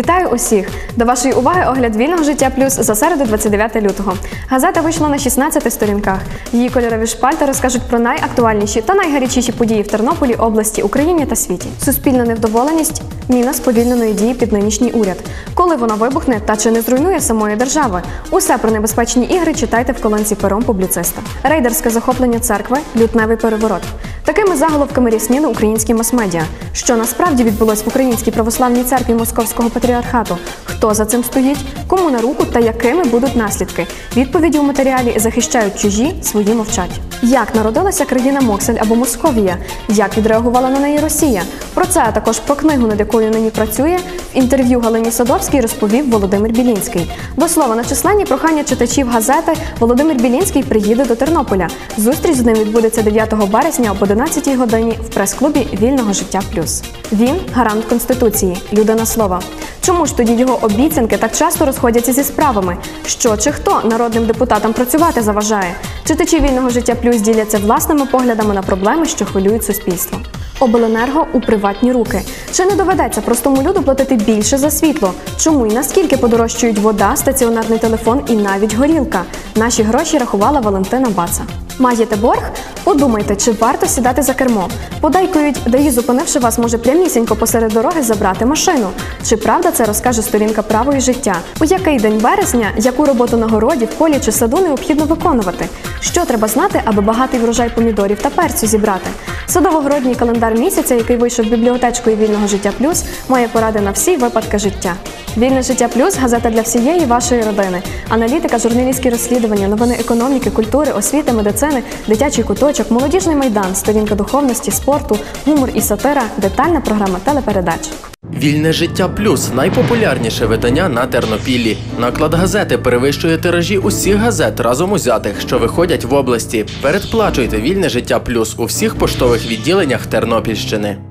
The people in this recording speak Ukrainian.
Вітаю усіх! До вашої уваги огляд вільного життя плюс за середу 29 лютого. Газета вийшла на 16 сторінках. Її кольорові шпальти розкажуть про найактуальніші та найгарячіші події в Тернополі, області, Україні та світі. Суспільна невдоволеність міна сповільненої дії під нинішній уряд. Коли вона вибухне та чи не зруйнує самої держави? Усе про небезпечні ігри читайте в колонці пером публіциста. Рейдерське захоплення церкви, лютневий переворот. Такими заголовками рясніли українські мас-медіа. Що насправді відбулось в Українській православній церкві Московського патріархату? Хто за цим стоїть? Кому на руку та якими будуть наслідки? Відповіді у матеріалі захищають чужі, свої мовчать. Як народилася країна Моксель або Московія? Як відреагувала на неї Росія? Про це а також про книгу, над якою нині працює, в інтерв'ю Галині Садовській розповів Володимир Білінський. До слова, на численні прохання читачів газети Володимир Білінський приїде до Тернополя. Зустріч з ним відбудеться 9 березня об 11 годині в прес-клубі Вільного життя плюс. Він гарант конституції, людина слова. Чому ж тоді його обіцянки так часто розходяться зі справами? Що чи хто народним депутатам працювати заважає? Читачі вільного життя плюс діляться власними поглядами на проблеми, що хвилюють суспільство. Обленерго у приватні руки. Чи не доведеться простому люду платити більше за світло? Чому і наскільки подорожчують вода, стаціонарний телефон і навіть горілка? Наші гроші рахувала Валентина Баца. Маєте борг? Подумайте, чи варто сідати за кермо. Подейкують, ДАІ, зупинивши вас, може прямісінько посеред дороги забрати машину. Чи правда це розкаже сторінка правої життя? У який день вересня, яку роботу на городі, в полі чи саду необхідно виконувати? Що треба знати, аби багатий врожай помідорів та перцю зібрати? Садово-городній календар місяця, який вийшов бібліотечкою вільного життя плюс, має поради на всі випадки життя. Вільне життя плюс газета для всієї вашої родини. Аналітика, журналістські розслідування, новини економіки, культури, освіти, медицини, дитячий куточок, молодіжний майдан, сторінка духовності, спорту, гумор і сатира, детальна програма телепередач. Вільне життя плюс найпопулярніше видання на Тернопіллі. Наклад газети перевищує тиражі усіх газет разом узятих, що виходять в області. Передплачуйте вільне життя плюс у всіх поштових відділеннях Тернопільщини.